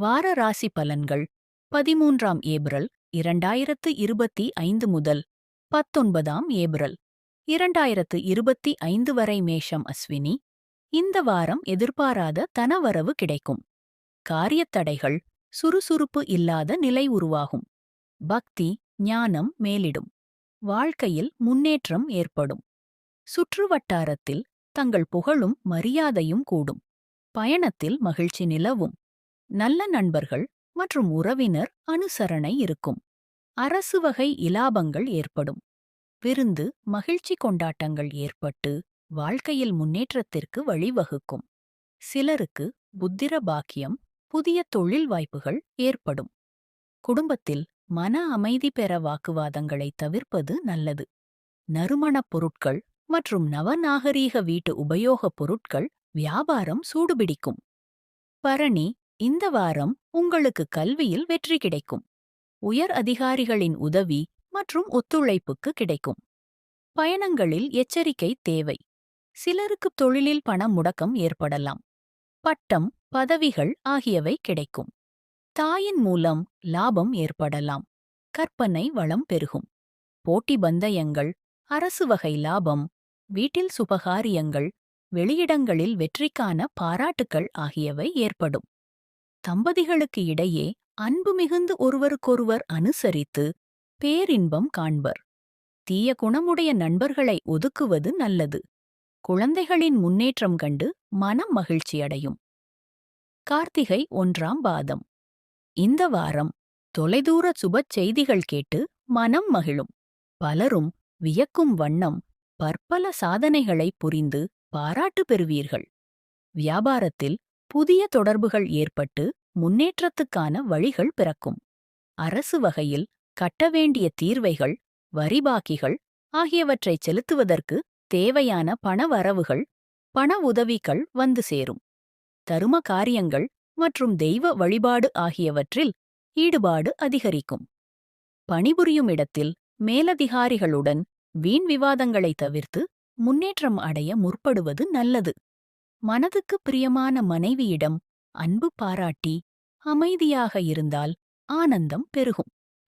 வார ராசி பலன்கள் பதிமூன்றாம் ஏப்ரல் இரண்டாயிரத்து இருபத்தி ஐந்து முதல் பத்தொன்பதாம் ஏப்ரல் இரண்டாயிரத்து இருபத்தி ஐந்து வரை மேஷம் அஸ்வினி. இந்த வாரம் எதிர்பாராத தனவரவு கிடைக்கும். காரியத்தடைகள் சுறுசுறுப்பு இல்லாத நிலை உருவாகும். பக்தி ஞானம் மேலிடும். வாழ்க்கையில் முன்னேற்றம் ஏற்படும். சுற்றுவட்டாரத்தில் தங்கள் புகழும் மரியாதையும் கூடும். பயணத்தில் மகிழ்ச்சி நிலவும். நல்ல நண்பர்கள் மற்றும் உறவினர் அனுசரணை இருக்கும். அரசு வகை இலாபங்கள் ஏற்படும். விருந்து மகிழ்ச்சி கொண்டாட்டங்கள் ஏற்பட்டு வாழ்க்கையில் முன்னேற்றத்திற்கு வழிவகுக்கும். சிலருக்கு புத்திர பாக்கியம் புதிய தொழில் வாய்ப்புகள் ஏற்படும். குடும்பத்தில் மன அமைதி பெற வாக்குவாதங்களை தவிர்ப்பது நல்லது. நறுமணப் பொருட்கள் மற்றும் நவநாகரீக வீட்டு உபயோகப் பொருட்கள் வியாபாரம் சூடுபிடிக்கும். பரணி இந்த வாரம் உங்களுக்கு கல்வியில் வெற்றி கிடைக்கும். உயர் அதிகாரிகளின் உதவி மற்றும் ஒத்துழைப்புக்கு கிடைக்கும். பயணங்களில் எச்சரிக்கை தேவை. சிலருக்கு தொழிலில் பண முடக்கம் ஏற்படலாம். பட்டம் பதவிகள் ஆகியவை கிடைக்கும். தாயின் மூலம் லாபம் ஏற்படலாம். கற்பனை வளம் பெருகும். போட்டி பந்தயங்கள் அரசு வகை லாபம் வீட்டில் சுபகாரியங்கள் வெளியிடங்களில் வெற்றிக்கான பாராட்டுக்கள் ஆகியவை ஏற்படும். தம்பதிகளுக்கு இடையே அன்பு மிகுந்து ஒருவருக்கொருவர் அனுசரித்து பேரின்பம் காண்பர். தீய குணமுடைய நண்பர்களை ஒதுக்குவது நல்லது. குழந்தைகளின் முன்னேற்றம் கண்டு மனம் மகிழ்ச்சியடையும் கார்த்திகை ஒன்றாம் பாதம். இந்த வாரம் தொலைதூர சுபச் செய்திகள் கேட்டு மனம் மகிழும். பலரும் வியக்கும் வண்ணம் பற்பல சாதனைகளை புரிந்து பாராட்டு பெறுவீர்கள். வியாபாரத்தில் புதிய தொடர்புகள் ஏற்பட்டு முன்னேற்றத்துக்கான வழிகள் பிறக்கும். அரசு வகையில் கட்ட வேண்டிய தீர்வைகள் வரிபாக்கிகள் ஆகியவற்றை செலுத்துவதற்கு தேவையான பண வரவுகள் பண உதவிகள் வந்து சேரும். தரும காரியங்கள் மற்றும் தெய்வ வழிபாடு ஆகியவற்றில் ஈடுபாடு அதிகரிக்கும். பணிபுரியும் இடத்தில் மேலதிகாரிகளுடன் வீண் விவாதங்களை தவிர்த்து முன்னேற்றம் அடைய முற்படுவது நல்லது. மனதுக்கு பிரியமான மனைவியிடம் அன்பு பாராட்டி அமைதியாக இருந்தால் ஆனந்தம் பெருகும்.